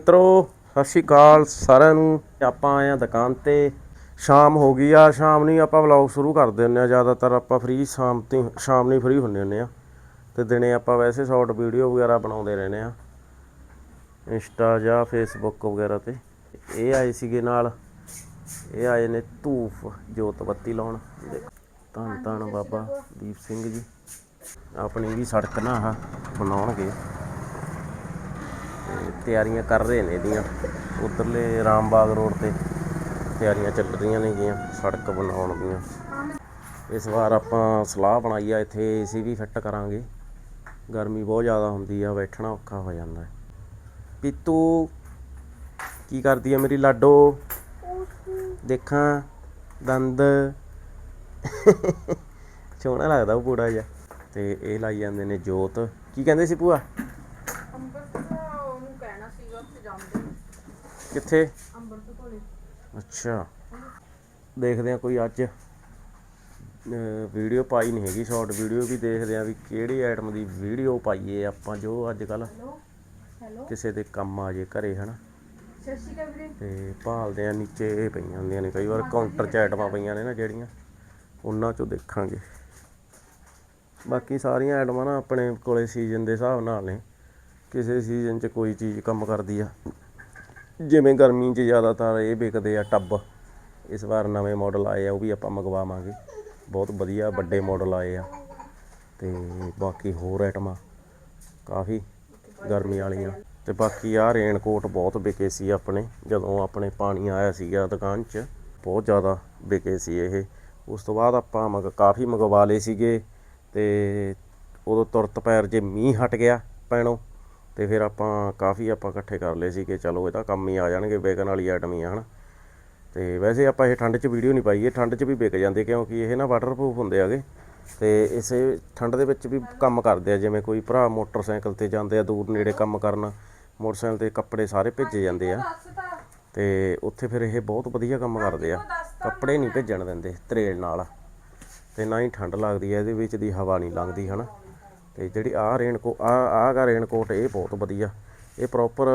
ਮਿੱਤਰੋ, ਸਤਿ ਸ਼੍ਰੀ ਅਕਾਲ ਸਾਰਿਆਂ ਨੂੰ। ਆਪਾਂ ਆਏ ਆ ਦੁਕਾਨ ਤੇ। ਸ਼ਾਮ ਹੋ ਗਈ ਆ। ਸ਼ਾਮ ਨੂੰ ਆਪਾਂ ਵਲੌਗ ਸ਼ੁਰੂ ਕਰ ਦਿੰਦੇ ਆ ਜ਼ਿਆਦਾਤਰ ਆਪਾਂ ਫ੍ਰੀ ਸ਼ਾਮ ਤੇ ਸ਼ਾਮ ਨੂੰ ਹੀ ਫ੍ਰੀ ਹੁੰਦੇ ਹੁੰਦੇ ਆ ਤੇ ਦਿਨੇ ਆਪਾਂ ਵੈਸੇ ਸ਼ਾਰਟ ਵੀਡੀਓ ਵਗੈਰਾ ਬਣਾਉਂਦੇ ਰਹਿੰਦੇ ਆ ਇੰਸਟਾ ਜਾਂ ਫੇਸਬੁੱਕ ਵਗੈਰਾ ਤੇ। ਇਹ ਆਏ ਸੀਗੇ ਨਾਲ। ਇਹ ਆਏ ਨੇ ਧੂਫ, ਜੋਤ ਬੱਤੀ ਲਾਉਣ। ਦੇਖੋ ਧੰਨ ਧੰਨ ਬਾਬਾ ਦੀਪ ਸਿੰਘ ਜੀ। ਆਪਣੀ ਵੀ ਸੜਕ ਨਾ ਆਹ ਬਣਾਉਣਗੇ। ਤਿਆਰੀਆਂ ਕਰ ਰਹੇ ਨੇ ਇਹਦੀਆਂ। ਉਧਰਲੇ ਰਾਮਬਾਗ ਰੋਡ ਤੇ ਤਿਆਰੀਆਂ ਚੱਲ ਰਹੀਆਂ ਨੇਗੀਆਂ, ਸੜਕ ਬਣਾਉਣ ਦੀਆਂ। ਇਸ ਵਾਰ ਆਪਾਂ ਸਲਾਹ ਬਣਾਈ ਆ, ਇੱਥੇ ਏਸੀ ਵੀ ਫਿੱਟ ਕਰਾਂਗੇ। ਗਰਮੀ ਬਹੁਤ ਜ਼ਿਆਦਾ ਹੁੰਦੀ ਆ, ਬੈਠਣਾ ਔਖਾ ਹੋ ਜਾਂਦਾ। ਹੈ ਪੀਤੂ, ਕੀ ਕਰਦੀ ਆ ਮੇਰੀ ਲਾਡੋ? ਦੇਖਾਂ, ਦੰਦ। ਸੋਹਣਾ ਲੱਗਦਾ ਉਹ ਪੂੜਾ ਜਿਹਾ। ਤੇ ਇਹ ਲਾਈ ਜਾਂਦੇ ਨੇ ਜੋਤ। ਕੀ ਕਹਿੰਦੇ ਸੀ ਭੂਆ ਅੰਮ੍ਰਿਤ ਉਹਨੂੰ ਕਹਿਣਾ ਸੀਗਾ ਉੱਥੇ ਜਾਂਦੇ ਕਿੱਥੇ? ਅੰਮ੍ਰਿਤ ਕੋਲੇ। ਅੱਛਾ। ਦੇਖਦੇ ਆ ਕੋਈ ਅੱਜ ਵੀਡੀਓ ਪਾਈ ਨਹੀਂ ਹੈਗੀ ਸ਼ਾਰਟ ਵੀਡੀਓ ਵੀ ਦੇਖਦੇ ਆ ਵੀ ਕਿਹੜੀ ਆਈਟਮ ਦੀ ਵੀਡੀਓ ਪਾਈਏ ਆਪਾਂ ਜੋ ਅੱਜ ਕੱਲ ਹੈਲੋ? ਕਿਸੇ ਦੇ ਕੰਮ ਆ ਜੇ ਘਰੇ ਹਨਾ? ਸਤਿ ਸ਼੍ਰੀ ਅਕਾਲ ਵੀਰੇ। ਤੇ ਭਾਲਦੇ ਆ ਨੀਚੇ ਇਹ ਪਈਆਂ ਹੁੰਦੀਆਂ ਨੇ ਕਈ ਵਾਰ ਕਾਊਂਟਰ 'ਚ ਆਈਟਮਾਂ ਪਈਆਂ ਨੇ ਨਾ ਜਿਹੜੀਆਂ ਉਹਨਾਂ 'ਚੋਂ ਦੇਖਾਂਗੇ। ਬਾਕੀ ਸਾਰੀਆਂ ਆਈਟਮਾਂ ਨਾ ਆਪਣੇ ਕੋਲੇ ਸੀਜ਼ਨ ਦੇ ਹਿਸਾਬ ਨਾਲ ਨੇ ਕਿਸੇ ਸੀਜ਼ਨ 'ਚ ਕੋਈ ਚੀਜ਼ ਕੰਮ ਕਰਦੀ ਆ। ਜਿਵੇਂ ਗਰਮੀ 'ਚ ਜ਼ਿਆਦਾਤਰ ਇਹ ਵਿਕਦੇ ਆ ਟੱਬ, ਇਸ ਵਾਰ ਨਵੇਂ ਮਾਡਲ ਆਏ ਆ, ਉਹ ਵੀ ਆਪਾਂ ਮੰਗਵਾਵਾਂਗੇ। ਬਹੁਤ ਵਧੀਆ ਵੱਡੇ ਮਾਡਲ ਆਏ ਆ ਤੇ ਬਾਕੀ ਹੋਰ ਆਈਟਮਾਂ ਕਾਫੀ ਗਰਮੀ ਵਾਲੀਆਂ। ਤੇ ਬਾਕੀ ਆ ਰੇਨਕੋਟ ਬਹੁਤ ਵਿਕੇ ਸੀ ਆਪਣੇ, ਜਦੋਂ ਆਪਣੇ ਪਾਣੀ ਆਇਆ ਸੀਗਾ ਦੁਕਾਨ 'ਚ, ਬਹੁਤ ਜ਼ਿਆਦਾ ਵਿਕੇ ਸੀ ਇਹ। ਉਸ ਤੋਂ ਬਾਅਦ ਆਪਾਂ ਮਗ, ਕਾਫੀ ਮੰਗਵਾ ਲਏ ਸੀਗੇ ਤੇ ਉਦੋਂ ਤੁਰਤ ਪੈਰ ਜੇ ਮੀਂਹ ਹਟ ਗਿਆ ਪੈਣੋਂ ਤੇ ਫਿਰ ਆਪਾਂ ਕਾਫੀ ਆਪਾਂ ਇਕੱਠੇ ਕਰ ਲਏ ਸੀ ਕਿ ਚਲੋ ਇਹ ਤਾਂ ਕੰਮ ਹੀ ਆ ਜਾਣਗੇ ਵਿਕਣ ਵਾਲੀ ਆਈਟਮ ਹੀ ਆ ਹਨ। ਤੇ ਵੈਸੇ ਆਪਾਂ ਇਹ ਠੰਡ 'ਚ ਵੀਡੀਓ ਨਹੀਂ ਪਾਈ ਇਹ ਠੰਡ 'ਚ ਵੀ ਵਿਕ ਜਾਂਦੇ ਕਿਉਂਕਿ ਇਹ ਨਾ ਵਾਟਰਪ੍ਰੂਫ ਹੁੰਦੇ ਆਗੇ ਤੇ ਇਸੇ ਠੰਡ ਦੇ ਵਿੱਚ ਵੀ ਕੰਮ ਕਰਦੇ ਆ ਜਿਵੇਂ ਕੋਈ ਭਰਾ ਮੋਟਰਸਾਈਕਲ ਤੇ ਜਾਂਦੇ ਆ ਦੂਰ ਨੇੜੇ ਕੰਮ ਕਰਨ ਮੋਟਰਸਾਈਕਲ ਤੇ ਕੱਪੜੇ ਸਾਰੇ ਭੇਜੇ ਜਾਂਦੇ ਆ। ਤੇ। ਉੱਥੇ ਫਿਰ ਇਹ ਬਹੁਤ ਵਧੀਆ ਕੰਮ ਕਰਦੇ ਆ। ਕੱਪੜੇ ਨਹੀਂ ਭੇਜਣ ਦਿੰਦੇ ਤਰੇਲ ਨਾਲ। ਤੇ ਨਾ ਹੀ ਠੰਡ ਲੱਗਦੀ ਹੈ ਇਹਦੇ ਵਿੱਚ ਦੀ ਹਵਾ ਨਹੀਂ ਲੰਘਦੀ ਹਨਾ। ਤੇ ਜਿਹੜੀ ਆਹ ਰੇਨਕੋ ਆ ਆਹ ਗਾ ਰੇਨਕੋਟ ਇਹ ਬਹੁਤ ਵਧੀਆ। ਇਹ ਪ੍ਰੋਪਰ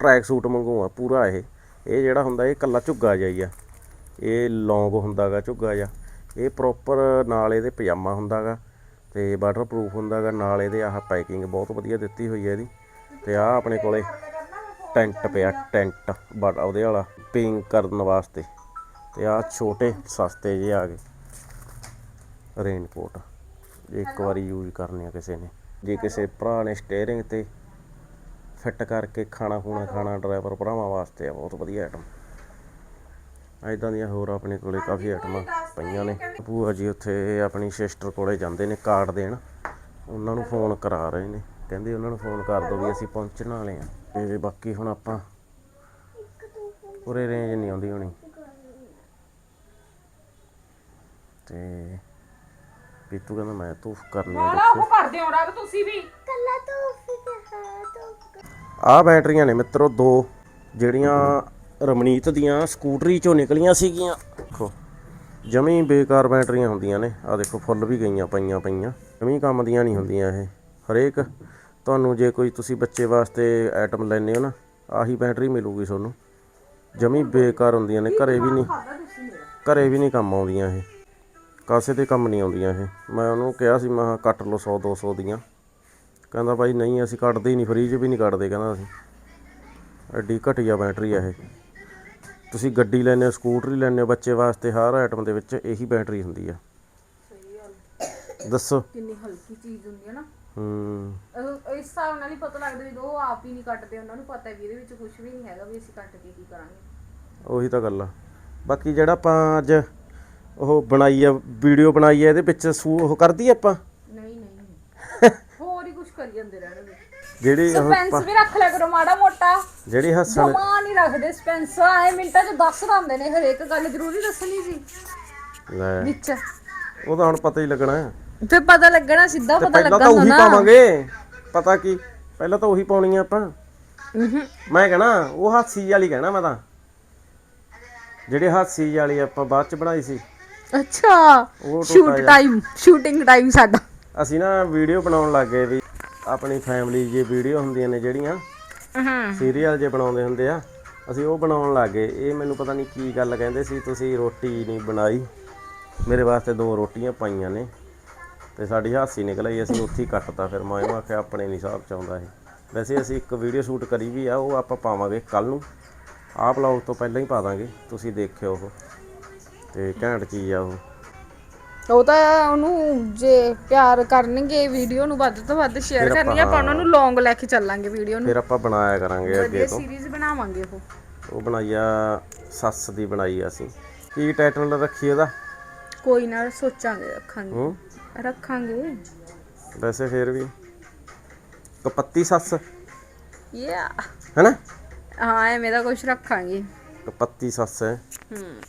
ਟਰੈਕ ਸੂਟ ਵਾਂਗੂ ਆ, ਪੂਰਾ ਇਹ। ਇਹ ਜਿਹੜਾ ਹੁੰਦਾ, ਇਹ ਕੱਲਾ ਝੁੱਗਾ ਜਿਹਾ ਹੀ ਆ। ਇਹ ਲੌਂਗ ਹੁੰਦਾਗਾ ਝੁੱਗਾ ਜਿਹਾ। ਇਹ ਪ੍ਰੋਪਰ ਨਾਲ ਇਹਦੇ ਪਜਾਮਾ ਹੁੰਦਾਗਾ ਤੇ ਵਾਟਰਪ੍ਰੂਫ ਹੁੰਦਾਗਾ ਨਾਲ ਇਹਦੇ ਆਹ ਪੈਕਿੰਗ ਬਹੁਤ ਵਧੀਆ ਦਿੱਤੀ ਹੋਈ ਹੈ ਇਹਦੀ। ਤੇ ਆਹ ਆਪਣੇ ਕੋਲੇ ਟੈਂਟ ਪਿਆ, ਟੈਂਟ ਬਟ ਉਹਦੇ ਵਾਲਾ ਪਿੰਗ ਕਰਨ ਵਾਸਤੇ। ਤੇ ਆਹ ਛੋਟੇ, ਸਸਤੇ ਜਿਹੇ ਆ ਗਏ ਰੇਨਕੋਟ ਜੇ ਇੱਕ ਵਾਰੀ ਯੂਜ਼ ਕਰਨੇ ਆ ਕਿਸੇ ਨੇ। ਜੇ ਕਿਸੇ ਭਰਾ ਨੇ ਸਟੀਅਰਿੰਗ ਤੇ ਫਿੱਟ ਕਰਕੇ ਖਾਣਾ ਖੂਣਾ ਖਾਣਾ ਡਰਾਈਵਰ ਭਰਾਵਾਂ ਵਾਸਤੇ ਆ ਬਹੁਤ ਵਧੀਆ ਆਈਟਮ ਐਦਾਂ ਦੀਆਂ ਹੋਰ ਆਪਣੇ ਕੋਲੇ ਕਾਫੀ ਆਈਟਮਾਂ ਪਈਆਂ ਨੇ। ਭੂਆ ਜੀ ਉੱਥੇ ਆਪਣੀ ਸਿਸਟਰ ਕੋਲੇ ਜਾਂਦੇ ਨੇ ਕਾਰਡ ਦੇਣ। ਉਹਨਾਂ ਨੂੰ ਫੋਨ ਕਰਾ ਰਹੇ ਨੇ। ਕਹਿੰਦੇ ਉਹਨਾਂ ਨੂੰ ਫੋਨ ਕਰ ਦਿਓ ਵੀ ਅਸੀਂ ਪਹੁੰਚਣ ਵਾਲੇ ਆ। ਤੇ ਬਾਕੀ ਹੁਣ ਆਪਾਂ ਪੂਰੇ ਰੇਂਜ ਨਹੀਂ ਆਉਂਦੀ ਹੋਣੀ। ਤੇ ਪੀਤੂ ਕਹਿੰਦਾ ਮੈਂ ਧੂਫ ਕਰਨੀ ਆ ਬੜਾ ਉਹ ਕਰਦੇ ਹੋ ਰੱਬ ਤੁਸੀਂ ਵੀ। ਆਹ ਬੈਟਰੀਆਂ ਨੇ ਮਿੱਤਰੋ ਦੋ ਜਿਹੜੀਆਂ ਰਮਨੀਤ ਦੀਆਂ ਸਕੂਟਰੀ ਚੋਂ ਨਿਕਲੀਆਂ ਸੀਗੀਆਂ। ਦੇਖੋ ਜਮੀ ਬੇਕਾਰ ਬੈਟਰੀਆਂ ਹੁੰਦੀਆਂ ਨੇ। ਆ ਦੇਖੋ ਫੁੱਲ ਵੀ ਗਈਆਂ ਪਈਆਂ ਪਈਆਂ। ਜਮੀ ਕੰਮ ਦੀਆਂ ਨਹੀਂ ਹੁੰਦੀਆਂ ਇਹ। ਹਰੇਕ ਤੁਹਾਨੂੰ ਜੇ ਕੋਈ ਤੁਸੀਂ ਬੱਚੇ ਵਾਸਤੇ ਆਈਟਮ ਲੈਣੇ ਹੋ ਨਾ ਆਹੀ ਬੈਟਰੀ ਮਿਲੂਗੀ ਤੁਹਾਨੂੰ। ਜਮੀ ਬੇਕਾਰ ਹੁੰਦੀਆਂ ਨੇ ਘਰੇ ਵੀ ਨਹੀਂ ਘਰੇ ਵੀ ਨਹੀਂ ਕੰਮ ਆਉਂਦੀਆਂ ਇਹ। ਕਾਸੇ ਤੇ ਕੰਮ ਨਹੀਂ ਆਉਂਦੀਆਂ ਇਹ। ਮੈਂ ਉਹਨੂੰ ਕਿਹਾ ਸੀ ਮੈਂ ਕਿਹਾ ਕੱਟ ਲਓ 100 200 ਦੀਆਂ। ਕਹਿੰਦਾ ਬਾਈ ਨਹੀਂ ਅਸੀਂ ਕੱਢਦੇ ਹੀ ਨਹੀਂ ਫ੍ਰੀ 'ਚ ਵੀ ਨਹੀਂ ਕੱਢਦੇ ਕਹਿੰਦਾ ਅਸੀਂ। ਐਡੀ ਘਟੀਆ ਬੈਟਰੀ ਆ ਇਹ। ਤੁਸੀਂ ਗੱਡੀ ਲੈਣੇ ਹੋ ਸਕੂਟਰੀ ਲੈਣੇ ਹੋ ਬੱਚੇ ਵਾਸਤੇ ਹਰ ਆਈਟਮ ਦੇ ਵਿੱਚ ਇਹੀ ਬੈਟਰੀ ਹੁੰਦੀ ਆ। ਦੱਸੋ। ਕਿੰਨੀ ਹਲਕੀ ਚੀਜ਼ ਹੁੰਦੀ ਹੈ ਨਾ। ਹੂੰ। ਇਸ ਹਿਸਾਬ ਨਾਲ ਹੀ ਪਤਾ ਲੱਗਦਾ ਵੀ ਉਹ ਆਪ ਹੀ ਨਹੀਂ ਕੱਟਦੇ ਉਹਨਾਂ ਨੂੰ ਪਤਾ ਵੀ ਇਹਦੇ ਵਿੱਚ ਕੁਝ ਵੀ ਨਹੀਂ ਹੈਗਾ ਵੀ ਅਸੀਂ ਕੱਟ ਕੇ ਕੀ ਕਰਾਂਗੇ। ਉਹੀ ਤਾਂ ਗੱਲ ਆ। ਬਾਕੀ ਜਿਹੜਾ ਆਪਾਂ ਅੱਜ ਉਹ ਬਣਾਈ ਆ ਵੀਡੀਓ ਬਣਾਈ ਆ ਇਹਦੇ ਵਿੱਚ ਸੂ ਉਹ ਕਰਦੀ ਆਪਾਂ? ਨਹੀਂ ਨਹੀਂ ਹੋਰ ਹੀ ਕੁਝ ਕਰੀ ਜਾਂਦੇ ਰਹਿਣਗੇ ਜਿਹੜੀ ਸਸਪੈਂਸ ਵੀ ਰੱਖ ਲਿਆ ਕਰੋ ਮਾੜਾ ਮੋਟਾ। ਜਿਹੜੀ ਹੱਸਣ ਜਮਾ ਨਹੀਂ ਰੱਖਦੇ ਸਸਪੈਂਸ ਆਏ ਮਿੰਟਾਂ ਚ ਦੱਸ ਦਿੰਦੇ ਨੇ ਹਰੇਕ ਗੱਲ ਜ਼ਰੂਰੀ ਦੱਸਣੀ ਸੀ। ਲੈ। ਵਿੱਚ। ਉਹ ਤਾਂ ਹੁਣ ਪਤਾ ਹੀ ਲੱਗਣਾ। ਫਿਰ ਪਤਾ ਲੱਗਣਾ ਸਿੱਧਾ ਤੇ ਪਤਾ ਪਹਿਲਾਂ ਤਾਂ ਲੱਗਣਾ ਉਹੀ ਨਾ। ਪਾਵਾਂਗੇ। ਪਤਾ ਕੀ ਪਹਿਲਾਂ ਤਾਂ ਉਹੀ ਪਾਉਣੀ ਆ ਆਪਾਂ। ਮੈਂ ਕਹਣਾ ਉਹ ਹਾਸੀ ਵਾਲੀ ਕਹਿਣਾ ਮੈਂ ਤਾਂ। ਜਿਹੜੇ ਹਾਸੀ ਵਾਲੀ ਆਪਾਂ ਬਾਅਦ ਚ ਬਣਾਈ ਸੀ। ਅੱਛਾ ਉਹ ਟੋਟਾ ਸ਼ੂਟ ਜਿਹਾ। ਟਾਈਮ ਸ਼ੂਟਿੰਗ ਟਾਈਮ ਸਾਡਾ। ਅਸੀਂ ਨਾ ਵੀਡੀਓ ਬਣਾਉਣ ਲੱਗ ਗਏ ਵੀ ਆਪਣੀ ਫੈਮਿਲੀ ਜੇ ਵੀਡੀਓ ਹੁੰਦੀਆਂ ਨੇ ਜਿਹੜੀਆਂ ਹਾਂ। ਸੀਰੀਅਲ ਜੇ ਬਣਾਉਂਦੇ ਹੁੰਦੇ ਆ ਅਸੀਂ ਉਹ ਬਣਾਉਣ ਲੱਗੇ ਇਹ ਮੈਨੂੰ ਪਤਾ ਨਹੀਂ ਕੀ ਗੱਲ ਕਹਿੰਦੇ ਸੀ ਤੁਸੀਂ ਰੋਟੀ ਨਹੀਂ ਬਣਾਈ। ਮੇਰੇ ਵਾਸਤੇ ਦੋ ਰੋਟੀਆਂ ਪਾਈਆਂ ਨੇ ਤੇ ਸਾਡੀ ਹਾਸੀ ਨਿਕਲ ਆਈ ਅਸੀਂ ਉੱਥੇ ਹੀ ਕੱਟਤਾ ਫਿਰ। ਮੈਂ ਉਹਨੂੰ ਆਖਿਆ ਆਪਣੇ ਨਹੀਂ ਹਿਸਾਬ ਚ ਆਉਂਦਾ ਇਹ। ਵੈਸੇ ਅਸੀਂ ਇੱਕ ਵੀਡੀਓ ਸ਼ੂਟ ਕਰੀ ਵੀ ਆ ਉਹ ਆਪਾਂ ਪਾਵਾਂਗੇ ਕੱਲ ਨੂੰ। ਆਹ ਬਲੌਗ ਤੋਂ ਪਹਿਲਾਂ ਹੀ ਪਾ ਦਾਂਗੇ ਤੁਸੀਂ ਦੇਖਿਓ ਉਹ। ਤੇ ਘੈਂਟ ਚੀਜ਼ ਆ ਉਹ। ਉਹ ਤਾਂ ਉਹਨੂੰ ਜੇ ਪਿਆਰ ਕਰਨਗੇ ਵੀਡੀਓ ਨੂੰ ਵੱਧ ਤੋਂ ਵੱਧ ਸ਼ੇਅਰ ਕਰਨੀ ਆਪਾਂ ਉਹਨਾਂ ਨੂੰ ਲੌਂਗ ਲੈ ਕੇ ਚੱਲਾਂਗੇ ਵੀਡੀਓ ਨੂੰ। ਫਿਰ ਆਪਾਂ ਬਣਾਇਆ ਕਰਾਂਗੇ ਅੱਗੇ ਵਧੀਆ ਤੋਂ। ਸੀਰੀਜ਼ ਬਣਾਵਾਂਗੇ ਉਹ। ਉਹ ਬਣਾਈ ਆ ਸੱਸ ਦੀ ਬਣਾਈ ਆ ਅਸੀਂ। ਕੀ ਟਾਈਟਲ ਰੱਖੀ ਇਹਦਾ ਕੋਈ ਨਾ ਸੋਚਾਂਗੇ ਰੱਖਾਂਗੇ। ਹੂੰ। ਰੱਖਾਂਗੇ। ਵੈਸੇ ਫੇਰ ਵੀ। ਕਪੱਤੀ ਸੱਸ? ਯਾ ਹੈਨਾ? ਹਾਂ ਐਵੇਂ ਦਾ ਕੁਝ ਰੱਖਾਂਗੇ। ਕਪੱਤੀ ਸੱਸ ਹੈ। ਹੂੰ।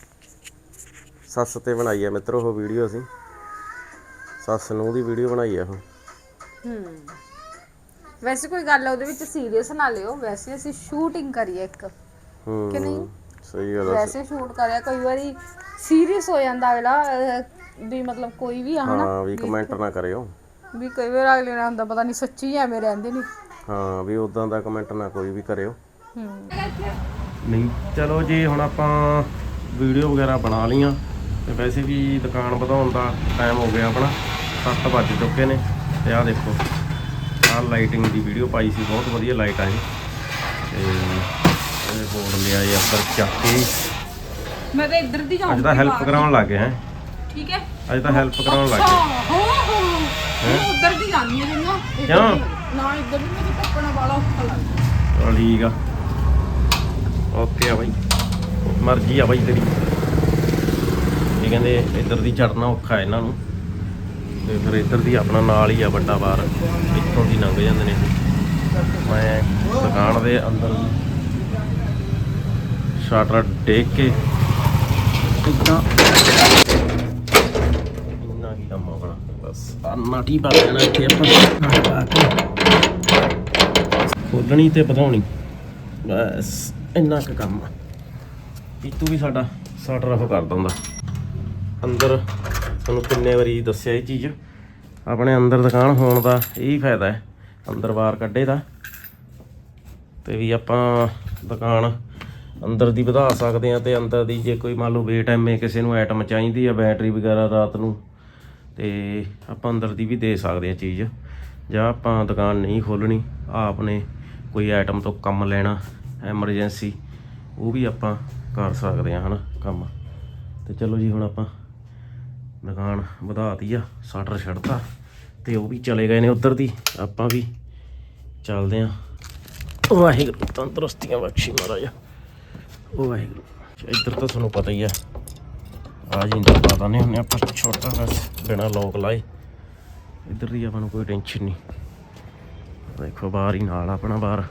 ਸੱਸ ਤੇ ਬਣਾਈ ਹੈ ਮਿੱਤਰੋ ਉਹ ਵੀਡੀਓ ਅਸੀਂ। ਸੱਸ ਨੂੰ ਦੀ ਵੀਡੀਓ ਬਣਾਈ ਉਹ। ਹੂੰ। ਵੈਸੇ ਕੋਈ ਗੱਲ ਉਹਦੇ ਵਿੱਚ ਸੀਰੀਅਸ ਨਾ ਲਿਓ ਵੈਸੇ ਅਸੀਂ ਸ਼ੂਟਿੰਗ ਕਰੀਏ ਇੱਕ। ਹੂੰ ਕਿ ਨਹੀਂ? ਸਹੀ ਗੱਲ ਹੈ ਵੈਸੇ ਸ਼ੂਟ ਕਰਿਆ ਕਈ ਵਾਰੀ ਸੀਰੀਅਸ ਹੋ ਜਾਂਦਾ ਅਗਲਾ ਅਹ, ਵੀ ਮਤਲਬ ਕੋਈ ਵੀ ਆ ਹਨਾ? ਹਾਂ ਵੀ ਕਮੈਂਟ ਨਾ ਕਰਿਓ। ਵੀ ਕਈ ਵਾਰ ਅਗਲੇ ਨਾਲ ਹੁੰਦਾ ਪਤਾ ਨਹੀਂ ਸੱਚੀ ਐਵੇਂ ਰਹਿੰਦੇ ਨੇ। ਹਾਂ ਵੀ ਉਦਾਂ ਦਾ ਕਮੈਂਟ ਨਾ ਕੋਈ ਵੀ ਕਰਿਓ। ਹੂੰ। ਨਹੀਂ ਚਲੋ ਜੀ ਹੁਣ ਆਪਾਂ ਵੀਡੀਓ ਵਗੈਰਾ ਬਣਾ ਲੀਆਂ ਤੇ ਵੈਸੇ ਵੀ ਦੁਕਾਨ ਵਧਾਉਣ ਦਾ ਟਾਈਮ ਹੋ ਗਿਆ ਆਪਣਾ 7 ਵੱਜ ਚੁੱਕੇ ਨੇ ਤੇ ਆਹ ਦੇਖੋ ਆਹ ਲਾਈਟਿੰਗ ਦੀ ਵੀਡੀਓ ਪਾਈ ਸੀ ਬਹੁਤ ਵਧੀਆ ਲਾਈਟ ਆਈ ਤੇ ਇਹ ਬੋਰਡ ਲਿਆ ਇਹ ਅੰਦਰ ਚੱਕ ਕੇ। ਮੈਂ ਤਾਂ ਇੱਧਰ ਦੀ ਅੱਜ ਤਾਂ ਹੈਲਪ ਕਰਾਉਣ ਲੱਗੇ ਹੈ। ਠੀਕ ਹੈ? ਅੱਜ ਤਾਂ ਹੈਲਪ ਕਰਾਉਣ ਲੱਗੇ ਹਾਂ ਹਾਂ। ਮੈਂ ਉੱਧਰ ਦੀ ਜਾਂਦੀ ਹਾਂ ਜਿੰਨਾ। ਕਿਉਂ? ਨਾ ਇੱਧਰ ਨੂੰ ਮੈਨੂੰ ਟੱਪਣਾ ਵਾਲਾ ਔਖਾ ਲੱਗਦਾ। ਠੀਕ ਆ। ਓਕੇ ਆ ਬਾਈ। ਮਰਜ਼ੀ ਆ ਬਾਈ ਤੇਰੀ। ਇਹ ਕਹਿੰਦੇ ਇੱਧਰ ਦੀ ਚੜਨਾ ਔਖਾ ਇਹਨਾਂ ਨੂੰ। ਤੇ ਫਿਰ ਇੱਧਰ ਦੀ ਆਪਣਾ ਨਾਲ ਹੀ ਆ ਵੱਡਾ ਬਾਰ। ਇੱਥੋਂ ਦੀ ਲੰਘ ਜਾਂਦੇ ਨੇ। ਮੈਂ ਦੁਕਾਨ ਦੇ ਅੰਦਰ ਸ਼ਟਰ ਡੇਕ ਕੇ ਇੱਦਾਂ ਇੰਨਾ ਕੀ ਕੰਮ ਆਪਣਾ ਬਸ ਆਨਾ ਪਾ ਦੇਣਾ ਇੱਥੇ ਆਪਾਂ ਖੋਲਣੀ ਤੇ ਵਧਾਉਣੀ। ਬਸ ਇੰਨਾ ਕੁ ਕੰਮ ਆ। ਪੀਤੂ ਵੀ ਸਾਡਾ ਸ਼ਟਰ ਉਹ ਕਰ ਦਿੰਦਾ। ਅੰਦਰ, ਤੁਹਾਨੂੰ ਕਿੰਨੇ ਵਾਰੀ ਦੱਸਿਆ ਇਹ ਚੀਜ਼। ਆਪਣੇ ਅੰਦਰ ਦੁਕਾਨ ਹੋਣ ਦਾ ਇਹੀ ਫਾਇਦਾ ਹੈ, ਅੰਦਰ ਬਾਹਰ ਕੱਢੇ ਦਾ ਤੇ ਵੀ ਆਪਾਂ ਦੁਕਾਨ ਅੰਦਰ ਦੀ ਵਧਾ ਸਕਦੇ ਆ ਤੇ ਅੰਦਰ ਦੀ ਜੇ ਕੋਈ ਮੰਨ ਲਓ ਵੇਟ ਐਮਏ ਕਿਸੇ ਨੂੰ ਆਈਟਮ ਚਾਹੀਦੀ ਆ ਬੈਟਰੀ ਵਗੈਰਾ ਰਾਤ ਨੂੰ, ਤੇ ਆਪਾਂ ਅੰਦਰ ਦੀ ਵੀ ਦੇ ਸਕਦੇ ਆ ਚੀਜ਼। ਜਾਂ ਆਪਾਂ ਦੁਕਾਨ ਨਹੀਂ ਖੋਲਣੀ ਆਪ ਨੇ ਕੋਈ ਆਈਟਮ ਤੋਂ ਕੰਮ ਲੈਣਾ ਐਮਰਜੈਂਸੀ ਉਹ ਵੀ ਆਪਾਂ ਕਰ ਸਕਦੇ ਆ ਹਨਾ ਕੰਮ। ਤੇ ਚਲੋ ਜੀ ਹੁਣ ਆਪਾਂ ਦੁਕਾਨ ਵਧਾਤੀ ਆ ਸ਼ਟਰ ਛੱਡਤਾ ਤੇ ਉਹ ਵੀ ਚਲੇ ਗਏ ਨੇ ਉਧਰ ਦੀ। ਆਪਾਂ ਵੀ ਚੱਲਦੇ ਆ ਵਾਹਿਗੁਰੂ, ਤੰਦਰੁਸਤੀਆਂ ਬਖਸ਼ੀ ਮਹਾਰਾਜ। ਉਹ ਵਾਹਿਗੁਰੂ ਇੱਧਰ ਤਾਂ ਤੁਹਾਨੂੰ ਪਤਾ ਹੀ ਆ। ਆ ਜੀ ਇੰਦਰ ਪਤਾ ਨਹੀਂ ਹੁੰਨੇ ਆਪਾਂ ਛੋਟਾ ਬਸ ਬਿਨਾ ਲੋਕ ਲਾਏ। ਇੱਧਰ ਦੀ ਆਪਾਂ ਨੂੰ ਕੋਈ ਟੈਨਸ਼ਨ ਨਹੀਂ। ਦੇਖੋ, ਬਾਹਰ ਹੀ ਨਾਲ ਆਪਣਾ ਬਾਹਰ।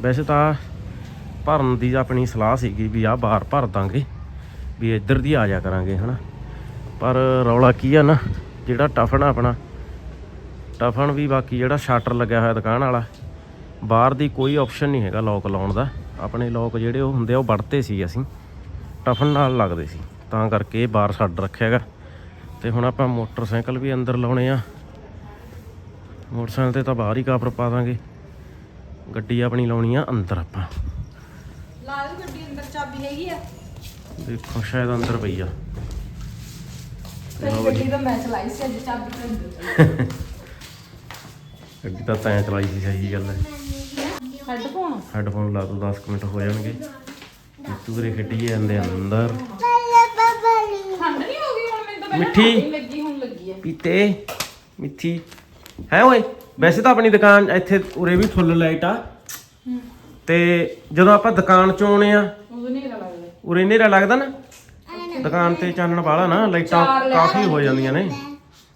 ਵੈਸੇ ਤਾਂ ਭਰਨ ਦੀ ਆਪਣੀ ਸਲਾਹ ਸੀਗੀ ਵੀ ਆਹ ਬਾਹਰ ਭਰ ਦਾਂਗੇ, ਵੀ ਇੱਧਰ ਦੀ ਆ ਜਾ ਕਰਾਂਗੇ, ਹਨਾ। ਪਰ ਰੌਲਾ ਕੀ ਆ ਨਾ ਜਿਹੜਾ ਟਫਨ ਆਪਣਾ। ਟਫਨ ਵੀ ਬਾਕੀ ਜਿਹੜਾ ਸ਼ਟਰ ਲੱਗਿਆ ਹੋਇਆ ਦੁਕਾਨ ਵਾਲਾ ਬਾਹਰ ਦੀ ਕੋਈ ਆਪਸ਼ਨ ਨਹੀਂ ਹੈਗਾ ਲੋਕ ਲਾਉਣ ਦਾ। ਆਪਣੇ ਲੋਕ ਜਿਹੜੇ ਉਹ ਹੁੰਦੇ ਆ ਉਹ ਵੜਤੇ ਸੀ ਅਸੀਂ। ਟਫਨ ਨਾਲ ਲੱਗਦੇ ਸੀ ਤਾਂ ਕਰਕੇ ਇਹ ਬਾਹਰ ਛੱਡ ਰੱਖਿਆ ਹੈਗਾ। ਤੇ ਹੁਣ ਆਪਾਂ ਮੋਟਰਸਾਈਕਲ ਵੀ ਅੰਦਰ ਲਾਉਣੇ ਆ। ਮੋਟਰਸਾਈਕਲ ਤੇ ਤਾਂ ਬਾਹਰ ਹੀ ਕਾਪਰ ਪਾ ਦਾਂਗੇ। ਗੱਡੀ ਆਪਣੀ ਲਾਉਣੀ ਆ ਅੰਦਰ ਆਪਾਂ। ਲਾ ਗੱਡੀ ਅੰਦਰ ਚਾਬੀ ਹੈਗੀ ਆ। ਦੇਖੋ ਸ਼ਾਇਦ ਅੰਦਰ ਪਈ ਆ। ਗੱਡੀ ਤਾਂ ਮੈਂ ਚਲਾਈ ਸੀ ਅੱਜ ਚਾਬੀ ਤਾਂ ਚਲਾਈ ਸੀ ਸਹੀ ਗੱਲ ਹੈ। ਹੈੱਡਫੋਨ? ਹੈੱਡਫੋਨ ਲਾ ਦੋ 10 ਕੁ ਮਿੰਟ ਹੋ ਜਾਣਗੇ। ਤੇ ਤੂਰੇ ਗੱਡੀ ਜਾਂਦੇ ਅੰਦਰ। ਠੰਡ ਨਹੀਂ ਹੋ ਗਈ ਹੁਣ? ਮੈਨੂੰ ਤਾਂ ਮਿੱਠੀ। ਨਹੀਂ ਲੱਗੀ ਹੁਣ ਲੱਗੀ ਹੈ। ਪੀਤੇ ਮਿੱਠੀ। ਹੈ ਓਏ ਵੈਸੇ ਤਾਂ ਆਪਣੀ ਦੁਕਾਨ ਇੱਥੇ ਉਰੇ ਵੀ ਫੁੱਲ ਲਾਈਟ ਆ। ਤੇ ਜਦੋਂ ਆਪਾਂ ਦੁਕਾਨ ਚੋਂ ਆਉਣੇ ਆ ਉਦੋਂ ਨਹੀਂ ਲੱਗਦਾ। ਉਰੇ ਹਨੇਰਾ ਲੱਗਦਾ ਨਾ ਦੁਕਾਨ ਤੇ ਚਾਨਣ ਵਾਲਾ ਨਾ ਲਾਈਟਾਂ ਚਾਰ ਕਾਫੀ ਹੋ ਜਾਂਦੀਆਂ ਨੇ।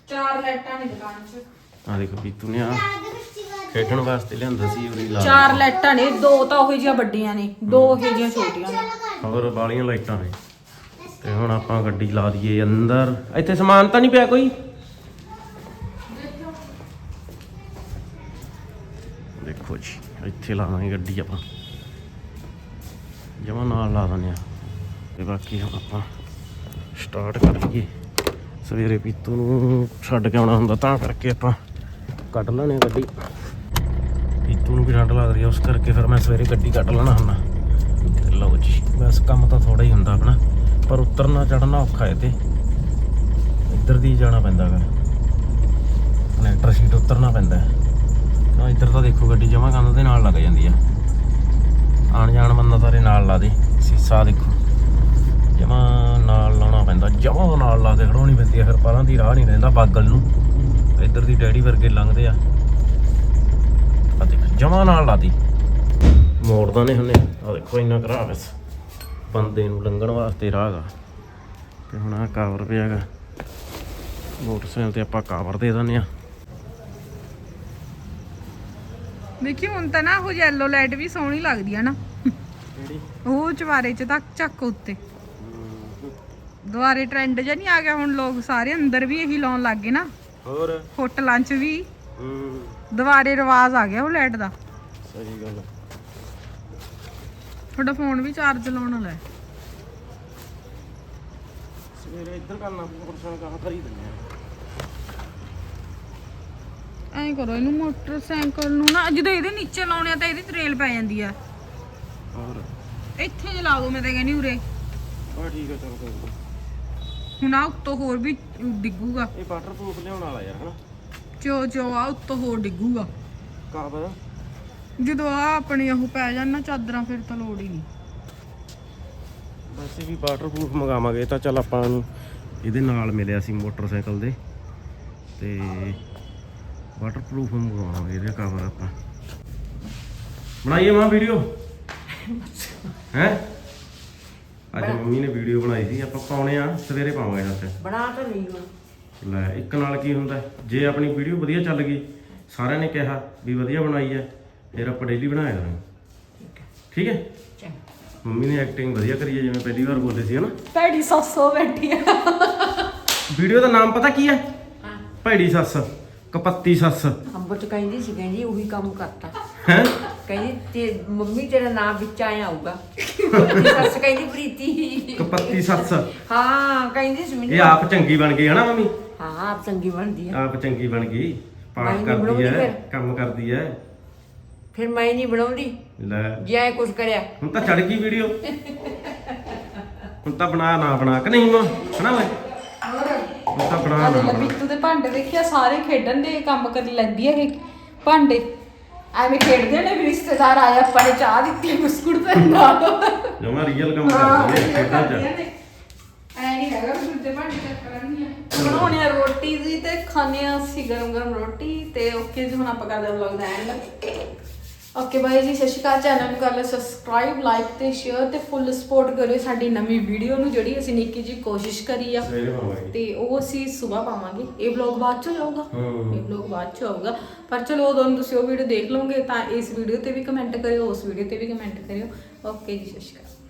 ਚਾਰ ਲਾਈਟਾਂ ਨੇ ਦੁਕਾਨ 'ਚ। ਆ ਦੇਖੋ ਪੀਤੂ ਨੇ ਆ ਖੇਡਣ ਵਾਸਤੇ ਲਿਆਂਦਾ ਸੀ ਉਰੇ ਲਾ ਚਾਰ ਲਾਈਟਾਂ ਨੇ ਦੋ ਤਾਂ ਉਹੀ ਜਿਹੀਆਂ ਵੱਡੀਆਂ ਨੇ ਦੋ ਉਹੀ ਜਿਹੀਆਂ ਛੋਟੀਆਂ ਨੇ। ਹੋਰ ਵਾਲੀਆਂ ਲਾਈਟਾਂ ਨੇ। ਤੇ ਹੁਣ ਆਪਾਂ ਗੱਡੀ ਲਾ ਦਈਏ ਅੰਦਰ। ਇੱਥੇ ਸਮਾਨ ਤਾਂ ਨਹੀਂ ਪਿਆ ਕੋਈ? ਦੇਖੋ ਜੀ ਇੱਥੇ ਲਾਵਾਂਗੇ ਗੱਡੀ ਆਪਾਂ। ਜਮਾ ਨਾਲ ਲਾ ਦਿੰਦੇ ਆ ਤੇ ਬਾਕੀ ਹੁਣ ਆਪਾਂ ਸਟਾਰਟ ਕਰ ਲਈਏ। ਸਵੇਰੇ ਪੀਤੂ ਨੂੰ ਛੱਡ ਕੇ ਆਉਣਾ ਹੁੰਦਾ, ਤਾਂ ਕਰਕੇ ਆਪਾਂ ਕੱਢ ਲੈਣੇ ਗੱਡੀ। ਪੀਤੂ ਨੂੰ ਵੀ ਠੰਡ ਲੱਗ ਰਹੀ ਆ, ਉਸ ਕਰਕੇ ਫਿਰ ਮੈਂ ਸਵੇਰੇ ਗੱਡੀ ਕੱਢ ਲੈਣਾ ਹੁੰਦਾ। ਲਓ ਜੀ, ਬਸ ਕੰਮ ਤਾਂ ਥੋੜਾ ਹੀ ਹੁੰਦਾ ਆਪਣਾ, ਪਰ ਉਤਰਨਾ ਚੜਨਾ ਔਖਾ ਹੈ ਤੇ। ਇੱਧਰ ਦੀ ਜਾਣਾ ਪੈਂਦਾ ਗਾ ਕਨੈਕਟਰ ਸ਼ੀਟ ਉਤਰਨਾ ਪੈਂਦਾ ਹੈ। ਨਾ ਇੱਧਰ ਤਾਂ ਦੇਖੋ ਗੱਡੀ ਜਮਾ ਕੰਧ ਦੇ ਨਾਲ ਲੱਗ ਜਾਂਦੀ ਆ। ਆਣ ਜਾਣ ਬੰਦਾ ਤਾਰੇ ਨਾਲ ਲਾ ਦੇ। ਸੀਸਾ ਦੇਖੋ। ਜਮਾ ਨਾਲ ਲਾਉਣਾ ਪੈਂਦਾ। ਜਮਾ ਨਾਲ ਲਾ ਕੇ ਖੜਾਉਣੀ ਪੈਂਦੀ ਆ ਫਿਰ ਪਰਾਂ ਦੀ ਰਾਹ ਨਹੀਂ ਰਹਿੰਦਾ ਬਾਗਲ ਨੂੰ। ਇੱਧਰ ਦੀ ਡੈਡੀ ਵਰਗੇ ਲੰਘਦੇ ਆ। ਆ ਦੇਖ ਜਮਾ ਨਾਲ ਲਾਦੀ ਮੋੜਦਾ ਨੇ ਹੁੰਨੇ ਆ ਦੇਖੋ ਇੰਨਾ ਕਰਾ ਬਸ। ਬੰਦੇ ਨੂੰ ਲੰਘਣ ਵਾਸਤੇ ਰਾਹ ਗਾ ਤੇ ਹੁਣ ਆ ਕਵਰ ਪਿਆਗਾ ਮੋਟਰਸਾਈਕਲ ਤੇ ਆਪਾਂ ਕਵਰ ਦੇ ਦਿੰਦੇ ਆ। ਦੇਖੀ ਹੁਣ ਤਾਂ ਨਾ ਉਹ ਯੈਲੋ ਲਾਈਟ ਵੀ ਸੋਹਣੀ ਲੱਗਦੀ ਆ ਨਾ। ਉਹ ਚਵਾਰੇ ਚ ਤੱਕ ਚੱਕ ਉੱਤੇ। ਦੁਆਰੇ ਟ੍ਰੈਂਡ ਜਿਹਾ ਨਹੀਂ ਆ ਗਿਆ ਹੁਣ ਲੋਕ ਸਾਰੇ ਅੰਦਰ ਵੀ ਇਹੀ ਲਾਉਣ ਲੱਗ ਗਏ ਨਾ। ਹੋਰ? ਹੋਟਲਾਂ 'ਚ ਵੀ। ਹੂੰ। ਦੁਬਾਰੇ ਰਿਵਾਜ ਆ ਗਿਆ ਉਹ ਲਾਈਟ ਦਾ। ਸਹੀ ਗੱਲ ਤੁਹਾਡਾ ਫੋਨ ਵੀ ਚਾਰਜ ਲਾਉਣ ਵਾਲਾ ਹੈ। ਸਵੇਰੇ ਇੱਧਰ ਕਰਨਾ ਮੋਟਰਸਾਈਕਲ ਕਹਾਂ ਖਰੀਦ ਦਿੰਦੇ ਆ। ਐਂ ਕਰੋ ਇਹਨੂੰ ਮੋਟਰਸਾਈਕਲ ਨੂੰ ਨਾ ਜਦੋਂ ਇਹਦੇ ਨੀਚੇ ਲਾਉਣੇ ਆ ਤਾਂ ਇਹਦੀ ਤਰੇਲ ਪੈ ਜਾਂਦੀ ਆ। ਹੋਰ? ਇੱਥੇ ਜੇ ਲਾ ਦੋ ਮੈਂ ਤਾਂ ਕਹਿੰਦੀ ਉਰੇ। ਬਾ ਠੀਕ ਆ ਚਲੋ ਕੋਈ ਨੀ। ਹੁਣ ਆ ਉੱਤੋਂ ਹੋਰ ਵੀ ਡਿੱਗੂਗਾ। ਇਹ ਵਾਟਰਪ੍ਰੂਫ ਲਿਆਉਣ ਵਾਲਾ ਯਾਰ ਹਨਾ? ਚੋ ਚੋ ਆ ਉੱਤੋਂ ਹੋਰ ਡਿੱਗੂਗਾ। ਕਵਰ ਜਦੋਂ ਆ ਆਪਣੀ ਉਹ ਪੈ ਜਾਣ ਨਾ ਚਾਦਰਾਂ ਫਿਰ ਤਾਂ ਲੋੜ ਹੀ ਨਹੀਂ। ਵੈਸੇ ਵੀ ਵਾਟਰਪ੍ਰੂਫ ਮੰਗਾਵਾਂਗੇ ਤਾਂ ਚੱਲ ਆਪਾਂ ਨੂੰ ਇਹਦੇ ਨਾਲ ਮਿਲਿਆ ਸੀ ਮੋਟਰਸਾਈਕਲ ਦੇ। ਤੇ ਵਾਟਰਪ੍ਰੂਫ ਮੰਗਵਾਵਾਂਗੇ ਇਹਦੇ ਕਵਰ ਆਪਾਂ। ਬਣਾਈਏ ਮਾਂ ਵੀਡੀਓ ਹੈ? ਅੱਜ ਮੰਮੀ ਨੇ ਵੀਡੀਓ ਬਣਾਈ ਸੀ ਆਪਾਂ ਪਾਉਣੇ ਆ ਸਵੇਰੇ ਪਾਵਾਂਗੇ ਹੱਥ। ਬਣਾ ਤਾਂ ਲਈ ਹੁਣ। ਲੈ ਇੱਕ ਨਾਲ ਕੀ ਹੁੰਦਾ ਜੇ ਆਪਣੀ ਵੀਡੀਓ ਵਧੀਆ ਚੱਲ ਗਈ ਸਾਰਿਆਂ ਨੇ ਕਿਹਾ ਵੀ ਵਧੀਆ ਬਣਾਈ ਹੈ ਫਿਰ ਆਪਾਂ ਡੇਲੀ ਬਣਾਇਆ ਕਰਾਂਗੇ। ਠੀਕ ਹੈ। ਚੰਗਾ। ਮੰਮੀ ਨੇ ਐਕਟਿੰਗ ਵਧੀਆ ਕਰੀ ਹੈ ਜਿਵੇਂ ਪਹਿਲੀ ਵਾਰ ਬੋਲੇ ਸੀ ਹਨਾ? ਭੈੜੀ ਸੱਸੋ ਬੈਠੀ ਆ। ਵੀਡੀਓ ਦਾ ਨਾਮ ਪਤਾ ਕੀ ਹੈ? ਹਾਂ। ਭੈੜੀ ਸੱਸ ਕਪੱਤੀ ਸੱਸ। ਅੰਬਟ ਕਹਿੰਦੀ ਸੀ ਕਹਿੰਦੀ ਉਹੀ ਕੰਮ ਕਰਤਾ। ਹੈ? ਕਹਿੰਦੀ ਤੇ ਮੰਮੀ ਤੇਰਾ ਨਾਮ ਵਿੱਚ ਆਇਆ ਆਊਗਾ ਮੇਰੀ ਸੱਸ ਕਹਿੰਦੀ ਪ੍ਰੀਤੀ। ਕਪੱਤੀ ਸੱਸ। ਹਾਂ ਕਹਿੰਦੀ ਸੀ ਇਹ ਮੈਨੂੰ ਆਪ ਚੰਗੀ ਬਣ ਗਈ ਹਨਾ ਮੰਮੀ? ਹਾਂ ਆਪ ਚੰਗੀ ਬਣਦੀ ਆ। ਆਪ ਚੰਗੀ ਬਣ ਗਈ ਪਾਠ ਨੀ ਕਰਦੀ ਬਣਾਉਂਦੀ ਹੈ ਫਿਰ। ਕੰਮ ਕਰਦੀ ਹੈ ਫਿਰ ਮੈਂ ਨਹੀਂ ਬਣਾਉਂਦੀ। ਲੈ। ਜੇ ਐ ਕੁਝ ਕਰਿਆ। ਹੁਣ ਤਾਂ ਚੜ ਗਈ ਵੀਡੀਓ। ਹੁਣ ਤਾਂ ਬਣਾ ਨਾ ਬਣਾ ਕਿ ਨਹੀਂ ਮਾਂ ਹਨਾ ਓਏ ਹੁਣ ਤਾਂ ਬਣਾ ਨਾ ਲੈ ਬਣਾ। ਬਿੱਤੂ ਦੇ ਭਾਂਡੇ ਦੇਖਿਆ ਸਾਰੇ ਖੇਡਣ ਦੇ ਕੰਮ ਕਰ ਲੈਂਦੀ ਆ ਇਹ। ਭਾਂਡੇ। ਐਵੇਂ ਖੇਡਦੇ ਨੇ ਵੀ ਰਿਸ਼ਤੇਦਾਰ ਆਇਆ ਆਪਾਂ ਨੇ ਚਾਹ ਦਿੱਤੀ ਬਿਸਕੁਟ ਤੇ ਨਾਲ ਜਮਾ ਰੀਅਲ ਕੰਮ ਕਰਦੀ ਹੈ ਖੇਡਾਂ ਕਰਦੀਆਂ ਚ। ਨੇ। ਐ ਨਹੀਂ ਹੈਗਾ ਵੀ ਦੂਜੇ ਭਾਂਡੇ ਚੱਕ ਕਰਨਗੀਆਂ ਬਣਾਉਣੀ ਆ ਰੋਟੀ ਦੀ ਤੇ ਖਾਣੇ ਆ ਅਸੀਂ ਗਰਮ ਗਰਮ ਰੋਟੀ ਤੇ ਓਕੇ ਜੀ ਹੁਣ ਆਪਾਂ ਕਰਦੇ ਵਲੌਗ ਦਾ ਐਂਡ ਓਕੇ ਬਾਈ ਜੀ ਸਤਿ ਸ਼੍ਰੀ ਅਕਾਲ ਚੈਨਲ ਨੂੰ ਕਰ ਲਓ ਸਬਸਕ੍ਰਾਈਬ ਲਾਈਕ ਤੇ ਸ਼ੇਅਰ ਤੇ ਫੁੱਲ ਸਪੋਰਟ ਕਰਿਓ ਸਾਡੀ ਨਵੀਂ ਵੀਡੀਓ ਨੂੰ ਜਿਹੜੀ ਅਸੀਂ ਨਿੱਕੀ ਜੀ ਕੋਸ਼ਿਸ਼ ਕਰੀ ਆ। ਸਵੇਰੇ ਪਾਵਾਂਗੇ। ਤੇ ਉਹ ਅਸੀਂ ਸਵੇਰ ਪਾਵਾਂਗੇ। ਇਹ ਵਲੌਗ ਬਾਅਦ ਚ ਜਾਊਗਾ। ਇਹ ਵਲੌਗ ਬਾਅਦ ਚ ਆਊਗਾ। ਪਰ ਚਲੋ ਉਦੋਂ ਤੁਸੀਂ ਉਹ ਵੀਡੀਓ ਦੇਖ ਲਓਗੇ ਤਾਂ ਇਸ ਵੀਡੀਓ ਤੇ ਵੀ ਕਮੈਂਟ ਕਰਿਓ ਉਸ ਵੀਡੀਓ ਤੇ ਵੀ ਕਮੈਂਟ ਕਰਿਓ। ਓਕੇ ਜੀ ਸਤਿ ਸ਼੍ਰੀ ਅਕਾਲ।